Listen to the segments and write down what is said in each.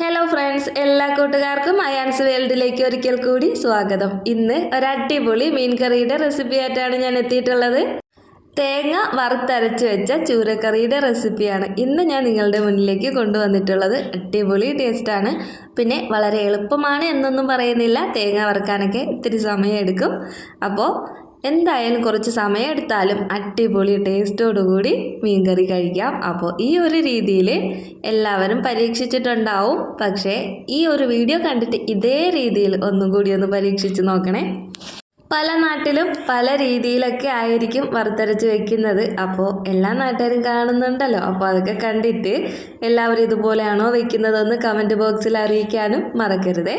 Hello friends എല്ലാ കൂട്ടുകാർക്കും അയാൻസ് വേൾഡിലേക്ക് ഒരിക്കൽ കൂടി സ്വാഗതം. ഇന്ന് ഒരു അടിപൊളി മീൻ കറിയുടെ റെസിപ്പി ആയിട്ടാണ് ഞാൻ എത്തിയിട്ടുള്ളത്. തേങ്ങ വറുത്തരച്ച് വെച്ച ചൂരക്കറിയുടെ റെസിപ്പിയാണ് ഇന്ന് ഞാൻ നിങ്ങളുടെ മുന്നിലേക്ക് കൊണ്ടുവന്നിട്ടുള്ളത്. അടിപൊളി ടേസ്റ്റാണ് പിന്നെ വളരെ എളുപ്പമാണ് എന്നൊന്നും പറയുന്നില്ല. തേങ്ങ വറുക്കാനൊക്കെ ഇത്തിരി സമയം എടുക്കും അപ്പോൾ എന്തായാലും കുറച്ച് സമയം എടുത്താലും അടിപൊളി ടേസ്റ്റോടുകൂടി മീൻകറി കഴിക്കാം. അപ്പോൾ ഈ ഒരു രീതിയിൽ എല്ലാവരും പരീക്ഷിച്ചിട്ടുണ്ടാവും. പക്ഷേ ഈ ഒരു വീഡിയോ കണ്ടിട്ട് ഇതേ രീതിയിൽ ഒന്നും കൂടി ഒന്ന് പരീക്ഷിച്ച് നോക്കണേ. പല നാട്ടിലും പല രീതിയിലൊക്കെ ആയിരിക്കും വറുത്തരച്ച് വെക്കുന്നത്. അപ്പോൾ എല്ലാ നാട്ടുകാരും കാണുന്നുണ്ടല്ലോ. അപ്പോൾ അതൊക്കെ കണ്ടിട്ട് എല്ലാവരും ഇതുപോലെയാണോ വെക്കുന്നതെന്ന് കമന്റ് ബോക്സിൽ അറിയിക്കാനും മറക്കരുതേ.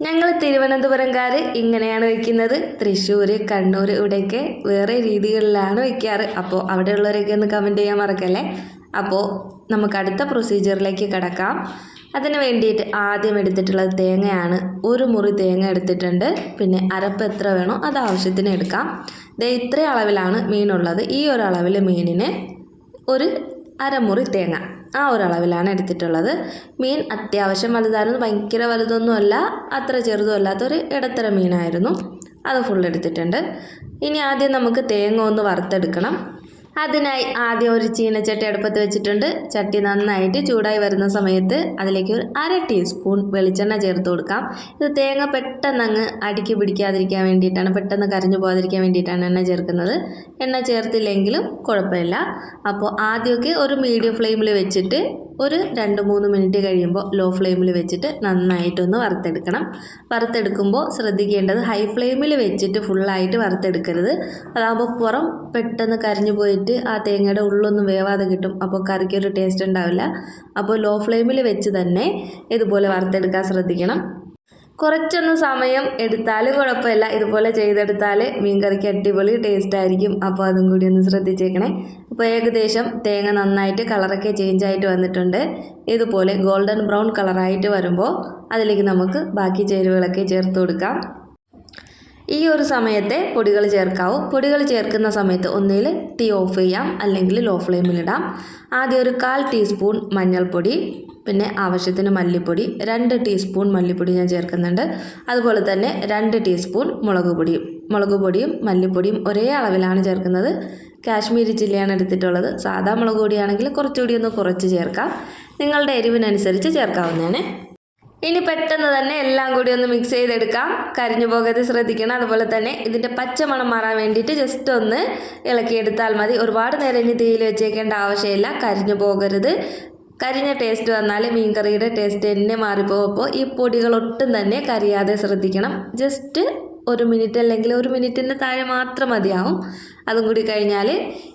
ഞങ്ങൾ തിരുവനന്തപുരംകാർ ഇങ്ങനെയാണ് വെക്കുന്നത്. തൃശ്ശൂർ കണ്ണൂർ ഇവിടെയൊക്കെ വേറെ രീതികളിലാണ് വെക്കാറ്. അപ്പോൾ അവിടെയുള്ളവരൊക്കെ ഒന്ന് കമന്റ് ചെയ്യാൻ മറക്കല്ലേ? അപ്പോൾ നമുക്ക് അടുത്ത പ്രൊസീജിയറിലേക്ക് കിടക്കാം. അതിന് വേണ്ടിയിട്ട് ആദ്യം എടുത്തിട്ടുള്ളത് തേങ്ങയാണ്. ഒരു മുറി തേങ്ങ എടുത്തിട്ടുണ്ട്. പിന്നെ അരപ്പ് എത്ര വേണോ അത് ആവശ്യത്തിന് എടുക്കാം. ദേ ഇത്ര അളവിലാണ് മീനുള്ളത്. ഈ ഒരു മീനിന് ഒരു അരമുറി തേങ്ങ. ആ ഒരളവിലാണ് എടുത്തിട്ടുള്ളത്. മീൻ അത്യാവശ്യം വലുതായിരുന്നു. ഭയങ്കര വലുതൊന്നുമല്ല അത്ര ചെറുതും അല്ലാത്തൊരു ഇടത്തര മീനായിരുന്നു. അത് ഫുൾ എടുത്തിട്ടുണ്ട്. ഇനി ആദ്യം നമുക്ക് തേങ്ങ ഒന്ന് വറുത്തെടുക്കണം. അതിനായി ആദ്യം ഒരു ചീനച്ചട്ടി അടുപ്പത്ത് വെച്ചിട്ടുണ്ട്. ചട്ടി നന്നായിട്ട് ചൂടായി വരുന്ന സമയത്ത് അതിലേക്ക് ഒരു അര ടീസ്പൂൺ വെളിച്ചെണ്ണ ചേർത്ത് കൊടുക്കാം. ഇത് തേങ്ങ പെട്ടെന്ന് അങ്ങ് അടുക്കി പിടിക്കാതിരിക്കാൻ വേണ്ടിയിട്ടാണ് പെട്ടെന്ന് കരഞ്ഞു പോകാതിരിക്കാൻ വേണ്ടിയിട്ടാണ് എണ്ണ ചേർക്കുന്നത്. എണ്ണ ചേർത്തില്ലെങ്കിലും കുഴപ്പമില്ല. അപ്പോൾ ആദ്യമൊക്കെ ഒരു മീഡിയം ഫ്ലെയിമിൽ വെച്ചിട്ട് ഒരു രണ്ട് മൂന്ന് മിനിറ്റ് കഴിയുമ്പോൾ ലോ ഫ്ലെയിമിൽ വെച്ചിട്ട് നന്നായിട്ടൊന്ന് വറുത്തെടുക്കണം. വറുത്തെടുക്കുമ്പോൾ ശ്രദ്ധിക്കേണ്ടത് ഹൈ ഫ്ലെയിമിൽ വെച്ചിട്ട് ഫുള്ളായിട്ട് വറുത്തെടുക്കരുത്. അതാകുമ്പോൾ പുറം പെട്ടെന്ന് കരിഞ്ഞു പോയിട്ട് ആ തേങ്ങയുടെ ഉള്ളൊന്നും വേവാതെ കിട്ടും. അപ്പോൾ കറിക്കൊരു ടേസ്റ്റ് ഉണ്ടാവില്ല. അപ്പോൾ ലോ ഫ്ലെയിമിൽ വെച്ച് തന്നെ ഇതുപോലെ വറുത്തെടുക്കാൻ ശ്രദ്ധിക്കണം. കുറച്ചൊന്ന് സമയം എടുത്താലും കുഴപ്പമില്ല. ഇതുപോലെ ചെയ്തെടുത്താൽ മീൻകറിക്ക് അടിപൊളി ടേസ്റ്റ് ആയിരിക്കും. അപ്പോൾ അതും കൂടി ഒന്ന് ശ്രദ്ധിച്ചേക്കണേ. അപ്പോൾ ഏകദേശം തേങ്ങ നന്നായിട്ട് കളറൊക്കെ ചേഞ്ച് ആയിട്ട് വന്നിട്ടുണ്ട്. ഇതുപോലെ ഗോൾഡൻ ബ്രൗൺ കളറായിട്ട് വരുമ്പോൾ അതിലേക്ക് നമുക്ക് ബാക്കി ചേരുവകളൊക്കെ ചേർത്ത് കൊടുക്കാം. ഈ ഒരു സമയത്തെ പൊടികൾ ചേർക്കാവൂ. പൊടികൾ ചേർക്കുന്ന സമയത്ത് ഒന്നിൽ തീ ഓഫ് ചെയ്യാം അല്ലെങ്കിൽ ലോ ഫ്ലെയിമിലിടാം ആദ്യം ഒരു കാൽ ടീസ്പൂൺ മഞ്ഞൾപ്പൊടി പിന്നെ ആവശ്യത്തിന് മല്ലിപ്പൊടി രണ്ട് ടീസ്പൂൺ മല്ലിപ്പൊടി ഞാൻ ചേർക്കുന്നുണ്ട്. അതുപോലെ തന്നെ രണ്ട് ടീസ്പൂൺ മുളക് പൊടിയും. മുളക് പൊടിയും മല്ലിപ്പൊടിയും ഒരേ അളവിലാണ് ചേർക്കുന്നത്. കാശ്മീരി ചില്ലിയാണ് എടുത്തിട്ടുള്ളത്. സാധാ മുളക് പൊടിയാണെങ്കിൽ കുറച്ചുകൂടി ഒന്ന് കുറച്ച് ചേർക്കാം. നിങ്ങളുടെ എരിവിനനുസരിച്ച് ചേർക്കാവുന്നതാണ്. ഇനി പെട്ടെന്ന് തന്നെ എല്ലാം കൂടി ഒന്ന് മിക്സ് ചെയ്തെടുക്കാം. കരിഞ്ഞു പോകാതെ ശ്രദ്ധിക്കണം. അതുപോലെ തന്നെ ഇതിന്റെ പച്ചമണം മാറാൻ വേണ്ടിയിട്ട് ജസ്റ്റ് ഒന്ന് ഇളക്കിയെടുത്താൽ മതി. ഒരുപാട് നേരം ഇനി തീയിൽ വെച്ചേക്കേണ്ട ആവശ്യമില്ല. കരിഞ്ഞു പോകരുത്. കരിഞ്ഞ ടേസ്റ്റ് വന്നാൽ മീൻകറിയുടെ ടേസ്റ്റ് തന്നെ മാറിപ്പോകുമ്പോൾ ഈ പൊടികൾ ഒട്ടും തന്നെ കരിയാതെ ശ്രദ്ധിക്കണം. ജസ്റ്റ് ഒരു മിനിറ്റ് അല്ലെങ്കിൽ ഒരു മിനിറ്റിന്റെ താഴെ മാത്രം മതിയാവും. അതും കൂടി കഴിഞ്ഞാൽ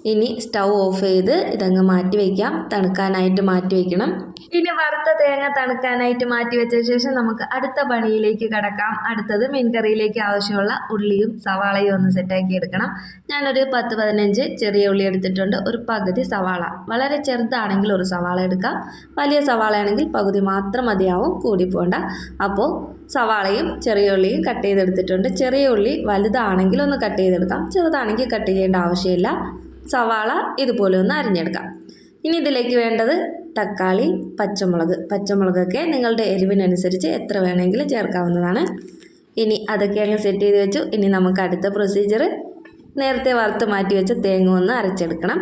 ഇനി സ്റ്റൗ ഓഫ് ചെയ്ത് ഇതങ്ങ് മാറ്റി വയ്ക്കാം തണുക്കാനായിട്ട് മാറ്റി വയ്ക്കണം ഇനി വറുത്ത തേങ്ങ തണുക്കാനായിട്ട് മാറ്റി വെച്ച ശേഷം നമുക്ക് അടുത്ത പണിയിലേക്ക് കടക്കാം. അടുത്തത് മീൻകറിയിലേക്ക് ആവശ്യമുള്ള ഉള്ളിയും സവാളയും ഒന്ന് സെറ്റാക്കി എടുക്കണം. ഞാനൊരു പത്ത് പതിനഞ്ച് ചെറിയ ഉള്ളി എടുത്തിട്ടുണ്ട്. ഒരു പകുതി സവാള. വളരെ ചെറുതാണെങ്കിൽ ഒരു സവാള എടുക്കാം. വലിയ സവാളയാണെങ്കിൽ പകുതി മാത്രം മതിയാവും. കൂടി പോകണ്ട അപ്പോൾ സവാളയും ചെറിയ ഉള്ളിയും കട്ട് ചെയ്തെടുത്തിട്ടുണ്ട്. ചെറിയ ഉള്ളി വലുതാണെങ്കിൽ ഒന്ന് കട്ട് ചെയ്തെടുക്കാം. ചെറുതാണെങ്കിൽ കട്ട് ചെയ്യേണ്ട ആവശ്യമില്ല. സവാള ഇതുപോലെ ഒന്ന് അരിഞ്ഞെടുക്കാം. ഇനി ഇതിലേക്ക് വേണ്ടത് തക്കാളി പച്ചമുളക്. പച്ചമുളകൊക്കെ നിങ്ങളുടെ എരിവിനനുസരിച്ച് എത്ര വേണമെങ്കിലും ചേർക്കാവുന്നതാണ്. ഇനി അതൊക്കെ അങ്ങ് സെറ്റ് ചെയ്ത് വെച്ചു. ഇനി നമുക്ക് അടുത്ത പ്രൊസീജിയർ നേരത്തെ വറുത്ത് മാറ്റി വെച്ച തേങ്ങ ഒന്ന് അരച്ചെടുക്കണം.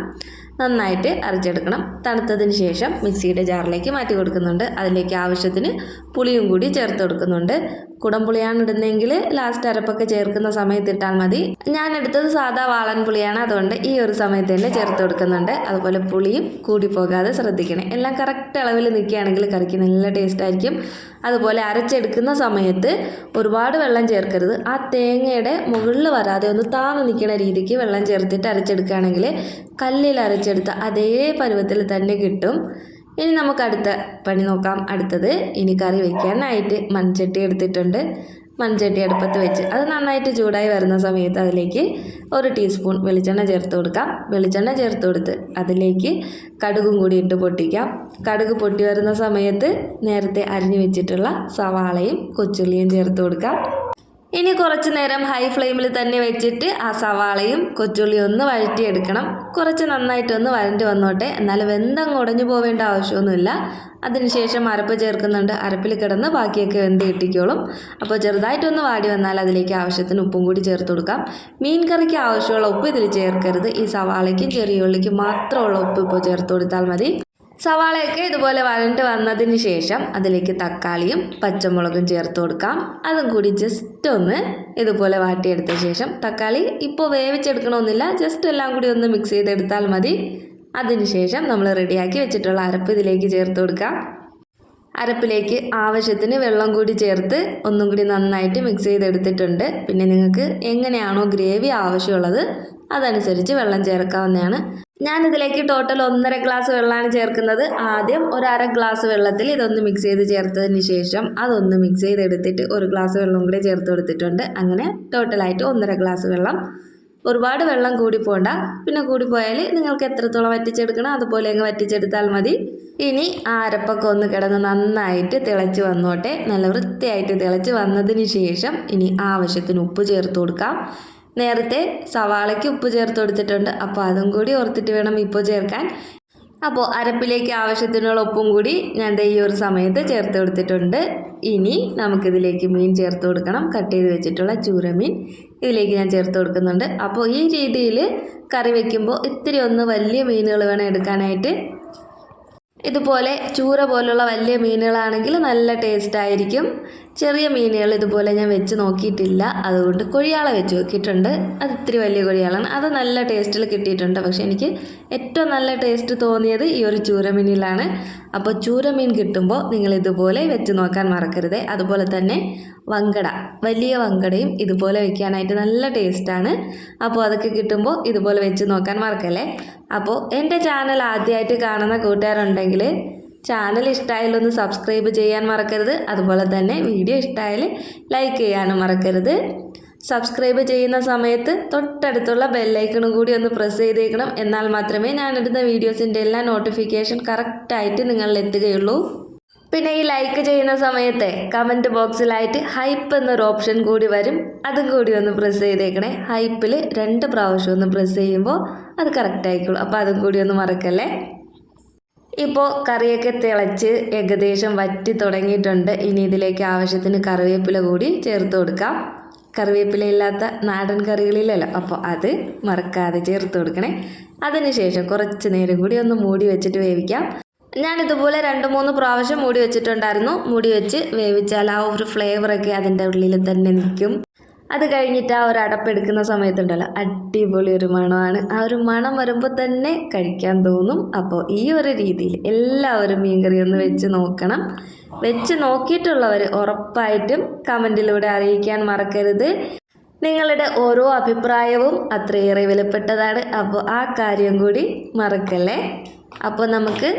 നന്നായിട്ട് അരച്ചെടുക്കണം. തണുത്തതിന് ശേഷം മിക്സിയുടെ ജാറിലേക്ക് മാറ്റി കൊടുക്കുന്നുണ്ട്. അതിലേക്ക് ആവശ്യത്തിന് പുളിയും കൂടി ചേർത്ത് കൊടുക്കുന്നുണ്ട്. കുടംപുളിയാണ് ഇടുന്നതെങ്കിൽ ലാസ്റ്റ് അരപ്പൊക്കെ ചേർക്കുന്ന സമയത്ത് ഇട്ടാൽ മതി. ഞാൻ എടുത്തത് സാധാ വാളൻ പുളിയാണ്. അതുകൊണ്ട് ഈ ഒരു സമയത്ത് തന്നെ ചേർത്ത് കൊടുക്കുന്നുണ്ട്. അതുപോലെ പുളിയും കൂടി പോകാതെ ശ്രദ്ധിക്കണേ. എല്ലാം കറക്റ്റ് അളവിൽ നിൽക്കുകയാണെങ്കിൽ കറിക്ക് നല്ല ടേസ്റ്റ് ആയിരിക്കും. അതുപോലെ അരച്ചെടുക്കുന്ന സമയത്ത് ഒരുപാട് വെള്ളം ചേർക്കരുത്. ആ തേങ്ങയുടെ മുകളിൽ വരാതെ ഒന്ന് താന്ന് നിൽക്കുന്ന രീതിക്ക് വെള്ളം ചേർത്തിട്ട് അരച്ചെടുക്കുകയാണെങ്കിൽ കല്ലിൽ അരച്ചെടുത്ത അതേ പരുവത്തിൽ തന്നെ കിട്ടും. ഇനി നമുക്ക് അടുത്ത പണി നോക്കാം. അടുത്തത് ഇനി കറി വയ്ക്കാനായിട്ട് മൺചട്ടി എടുത്തിട്ടുണ്ട്. മൺചട്ടി അടുപ്പത്ത് വെച്ച് അത് നന്നായിട്ട് ചൂടായി വരുന്ന സമയത്ത് അതിലേക്ക് ഒരു ടീസ്പൂൺ വെളിച്ചെണ്ണ ചേർത്ത് കൊടുക്കാം. വെളിച്ചെണ്ണ ചേർത്ത് കൊടുത്ത് അതിലേക്ക് കടുകും കൂടി ഇട്ട് പൊട്ടിക്കാം. കടുക് പൊട്ടി വരുന്ന സമയത്ത് നേരത്തെ അരിഞ്ഞു വെച്ചിട്ടുള്ള സവാളയും കൊച്ചുള്ളിയും ചേർത്ത് കൊടുക്കാം. ഇനി കുറച്ച് നേരം ഹൈ ഫ്ലെയിമിൽ തന്നെ വെച്ചിട്ട് ആ സവാളയും കൊച്ചുള്ളിയും ഒന്ന് വഴറ്റിയെടുക്കണം. കുറച്ച് നന്നായിട്ടൊന്ന് വരണ്ടി വന്നോട്ടെ. എന്നാൽ വെന്തങ്ങ് ഉടഞ്ഞു പോവേണ്ട ആവശ്യമൊന്നുമില്ല. അതിനുശേഷം അരപ്പ് ചേർക്കുന്നുണ്ട്. അരപ്പിൽ കിടന്ന് ബാക്കിയൊക്കെ വെന്ത് കിട്ടിക്കോളും. അപ്പോൾ ചെറുതായിട്ടൊന്ന് വാടി വന്നാൽ അതിലേക്ക് ആവശ്യത്തിന് ഉപ്പും കൂടി ചേർത്ത് കൊടുക്കാം. മീൻ കറിക്ക് ആവശ്യമുള്ള ഉപ്പ് ഇതിൽ ചേർക്കരുത്. ഈ സവാളയ്ക്കും ചെറിയ ഉള്ളിക്കും മാത്രമുള്ള ഉപ്പ് ഇപ്പോൾ ചേർത്ത് കൊടുത്താൽ മതി. സവാളയൊക്കെ ഇതുപോലെ വഴണ്ട് വന്നതിന് ശേഷം അതിലേക്ക് തക്കാളിയും പച്ചമുളകും ചേർത്ത് കൊടുക്കാം. അതും കൂടി ജസ്റ്റ് ഒന്ന് ഇതുപോലെ വാട്ടിയെടുത്ത ശേഷം തക്കാളി ഇപ്പോൾ വേവിച്ചെടുക്കണമെന്നില്ല. ജസ്റ്റ് എല്ലാം കൂടി ഒന്ന് മിക്സ് ചെയ്തെടുത്താൽ മതി. അതിനുശേഷം നമ്മൾ റെഡിയാക്കി വെച്ചിട്ടുള്ള അരപ്പ് ഇതിലേക്ക് ചേർത്ത് കൊടുക്കാം. അരപ്പിലേക്ക് ആവശ്യത്തിന് വെള്ളം കൂടി ചേർത്ത് ഒന്നും കൂടി നന്നായിട്ട് മിക്സ് ചെയ്തെടുത്തിട്ടുണ്ട്. പിന്നെ നിങ്ങൾക്ക് എങ്ങനെയാണോ ഗ്രേവി ആവശ്യമുള്ളത് അതനുസരിച്ച് വെള്ളം ചേർക്കാവുന്നതാണ്. ഞാനിതിലേക്ക് ടോട്ടൽ ഒന്നര ഗ്ലാസ് വെള്ളമാണ് ചേർക്കുന്നത്. ആദ്യം ഒരു അര ഗ്ലാസ് വെള്ളത്തിൽ ഇതൊന്ന് മിക്സ് ചെയ്ത് ചേർത്തതിന് ശേഷം അതൊന്ന് മിക്സ് ചെയ്തെടുത്തിട്ട് ഒരു ഗ്ലാസ് വെള്ളം കൂടി ചേർത്ത് കൊടുത്തിട്ടുണ്ട്. അങ്ങനെ ടോട്ടലായിട്ട് ഒന്നര ഗ്ലാസ് വെള്ളം. ഒരുപാട് വെള്ളം കൂടി പോണ്ട. പിന്നെ കൂടി കൂടിപ്പോയാൽ നിങ്ങൾക്ക് എത്രത്തോളം വറ്റിച്ചെടുക്കണം അതുപോലെ അങ്ങ് വറ്റിച്ചെടുത്താൽ മതി. ഇനി ആ അരപ്പൊക്കെ ഒന്ന് കിടന്ന് നന്നായിട്ട് തിളച്ച് വന്നോട്ടെ. നല്ല വൃത്തിയായിട്ട് തിളച്ച് വന്നതിന് ശേഷം ഇനി ആവശ്യത്തിന് ഉപ്പ് ചേർത്ത് കൊടുക്കാം. നേരത്തെ സവാളയ്ക്ക് ഉപ്പ് ചേർത്ത് കൊടുത്തിട്ടുണ്ട്. അപ്പോൾ അതും കൂടി ഓർത്തിട്ട് വേണം ഇപ്പോൾ ചേർക്കാൻ. അപ്പോൾ അരപ്പിലേക്ക് ആവശ്യത്തിനുള്ള ഉപ്പും കൂടി ഞാൻ ഈ ഒരു സമയത്ത് ചേർത്ത് കൊടുത്തിട്ടുണ്ട്. ഇനി നമുക്കിതിലേക്ക് മീൻ ചേർത്ത് കൊടുക്കണം. കട്ട് ചെയ്ത് വെച്ചിട്ടുള്ള ചൂരമീൻ ഇതിലേക്ക് ഞാൻ ചേർത്ത് കൊടുക്കുന്നുണ്ട്. അപ്പോൾ ഈ രീതിയിൽ കറി വയ്ക്കുമ്പോൾ ഇത്തിരി ഒന്ന് വലിയ മീനുകൾ വേണം എടുക്കാനായിട്ട്. ഇതുപോലെ ചൂര പോലുള്ള വലിയ മീനുകളാണെങ്കിൽ നല്ല ടേസ്റ്റ് ആയിരിക്കും. ചെറിയ മീനുകൾ ഇതുപോലെ ഞാൻ വെച്ച് നോക്കിയിട്ടില്ല. അതുകൊണ്ട് കൊഴിയാള വെച്ച് നോക്കിയിട്ടുണ്ട്. അത് ഇത്തിരി വലിയ കൊഴിയാളാണ്. അത് നല്ല ടേസ്റ്റിൽ കിട്ടിയിട്ടുണ്ട്. പക്ഷേ എനിക്ക് ഏറ്റവും നല്ല ടേസ്റ്റ് തോന്നിയത് ഈ ഒരു ചൂരമീനിലാണ്. അപ്പോൾ ചൂരമീൻ കിട്ടുമ്പോൾ നിങ്ങൾ ഇതുപോലെ വെച്ച് നോക്കാൻ മറക്കരുത്. അതുപോലെ തന്നെ വങ്കട വലിയ വങ്കടയും ഇതുപോലെ വെക്കാനായിട്ട് നല്ല ടേസ്റ്റാണ്. അപ്പോൾ അതൊക്കെ കിട്ടുമ്പോൾ ഇതുപോലെ വെച്ച് നോക്കാൻ മറക്കല്ലേ? അപ്പോൾ എന്റെ ചാനൽ ആദ്യമായിട്ട് കാണുന്ന കൂട്ടുകാരുണ്ടെങ്കിൽ ചാനൽ ഇഷ്ടമായാലൊന്ന് സബ്സ്ക്രൈബ് ചെയ്യാൻ മറക്കരുത്. അതുപോലെ തന്നെ വീഡിയോ ഇഷ്ടമായാൽ ലൈക്ക് ചെയ്യാനും മറക്കരുത്. സബ്സ്ക്രൈബ് ചെയ്യുന്ന സമയത്ത് തൊട്ടടുത്തുള്ള ബെല്ലൈക്കണും കൂടി ഒന്ന് പ്രസ് ചെയ്തേക്കണം. എന്നാൽ മാത്രമേ ഞാനിടുന്ന വീഡിയോസിന്റെ എല്ലാ നോട്ടിഫിക്കേഷൻ കറക്റ്റായിട്ട് നിങ്ങളിൽ എത്തുകയുള്ളൂ. പിന്നെ ഈ ലൈക്ക് ചെയ്യുന്ന സമയത്തെ കമന്റ് ബോക്സിലായിട്ട് ഹൈപ്പ് എന്നൊരു ഓപ്ഷൻ കൂടി വരും. അതും കൂടി ഒന്ന് പ്രസ് ചെയ്തേക്കണേ. ഹൈപ്പിൽ രണ്ട് പ്രാവശ്യം ഒന്ന് പ്രസ് ചെയ്യുമ്പോൾ അത് കറക്റ്റ് ആയിക്കോളും. അപ്പോൾ അതും കൂടി ഒന്ന് മറക്കല്ലേ? ഇപ്പോൾ കറിയൊക്കെ തിളച്ച് ഏകദേശം വറ്റി തുടങ്ങിയിട്ടുണ്ട്. ഇനി ഇതിലേക്ക് ആവശ്യത്തിന് കറിവേപ്പില കൂടി ചേർത്ത് കൊടുക്കാം. കറിവേപ്പില ഇല്ലാത്ത നാടൻ കറികളില്ലല്ലോ. അപ്പോൾ അത് മറക്കാതെ ചേർത്ത് കൊടുക്കണേ. അതിനുശേഷം കുറച്ച് നേരം കൂടി ഒന്ന് മൂടി വെച്ചിട്ട് വേവിക്കാം. ഞാൻ ഇതുപോലെ രണ്ട് മൂന്ന് പ്രാവശ്യം മൂടി വെച്ചിട്ടുണ്ടായിരുന്നു. മൂടി വെച്ച് വേവിച്ചാൽ ആ ഒരു ഫ്ലേവറൊക്കെ അതിന്റെ ഉള്ളിൽ തന്നെ നിൽക്കും. അത് കഴിഞ്ഞിട്ട് ആ ഒരു അടപ്പെടുക്കുന്ന സമയത്തുണ്ടല്ലോ. അടിപൊളി ഒരു മണമാണ്. ആ ഒരു മണം വരുമ്പോൾ തന്നെ കഴിക്കാൻ തോന്നും. അപ്പോൾ ഈ ഒരു രീതിയിൽ എല്ലാവരും മീൻകറി ഒന്ന് വെച്ച് നോക്കണം. വെച്ച് നോക്കിയിട്ടുള്ളവർ ഉറപ്പായിട്ടും കമന്റിലൂടെ അറിയിക്കാൻ മറക്കരുത്. നിങ്ങളുടെ ഓരോ അഭിപ്രായവും അത്രയേറെ വിലപ്പെട്ടതാണ്. അപ്പോൾ ആ കാര്യം കൂടി മറക്കല്ലേ? അപ്പോൾ നമുക്ക്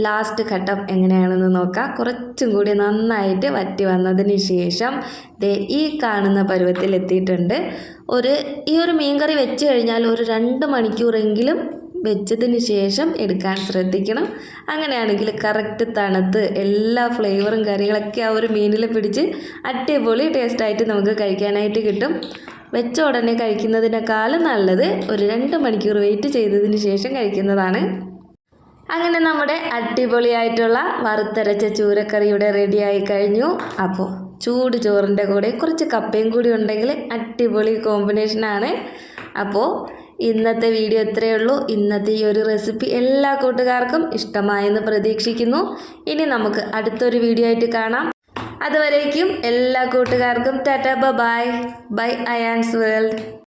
ലാസ്റ്റ് ഘട്ടം എങ്ങനെയാണെന്ന് നോക്കാം. കുറച്ചും കൂടി നന്നായിട്ട് വറ്റി വന്നതിന് ശേഷം ദേ ഈ കാണുന്ന പരുവത്തിൽ എത്തിയിട്ടുണ്ട്. ഒരു ഈ ഒരു മീൻകറി വെച്ച് കഴിഞ്ഞാൽ ഒരു രണ്ട് മണിക്കൂറെങ്കിലും വെച്ചതിന് ശേഷം എടുക്കാൻ ശ്രദ്ധിക്കണം. അങ്ങനെയാണെങ്കിൽ കറക്റ്റ് തണുത്ത് എല്ലാ ഫ്ലേവറും കറികളൊക്കെ ആ ഒരു മീനിൽ പിടിച്ച് അടിപൊളി ടേസ്റ്റായിട്ട് നമുക്ക് കഴിക്കാനായിട്ട് കിട്ടും. വെച്ച ഉടനെ കഴിക്കുന്നതിനേക്കാളും നല്ലത് ഒരു രണ്ട് മണിക്കൂർ വെയിറ്റ് ചെയ്തതിന് ശേഷം കഴിക്കുന്നതാണ്. അങ്ങനെ നമ്മുടെ അടിപൊളിയായിട്ടുള്ള വറുത്തരച്ച ചൂരക്കറി ഇവിടെ റെഡിയായി കഴിഞ്ഞു. അപ്പോൾ ചൂട് ചോറിന്റെ കൂടെ കുറച്ച് കപ്പയും കൂടി ഉണ്ടെങ്കിൽ അടിപൊളി കോമ്പിനേഷനാണ് അപ്പോൾ ഇന്നത്തെ വീഡിയോ ഇത്രയേ ഉള്ളൂ. ഇന്നത്തെ ഈ ഒരു റെസിപ്പി എല്ലാ കൂട്ടുകാർക്കും ഇഷ്ടമായെന്ന് പ്രതീക്ഷിക്കുന്നു. ഇനി നമുക്ക് അടുത്തൊരു വീഡിയോ ആയിട്ട് കാണാം. അതുവരേക്കും എല്ലാ കൂട്ടുകാർക്കും Tata bye bye Ayaan's world.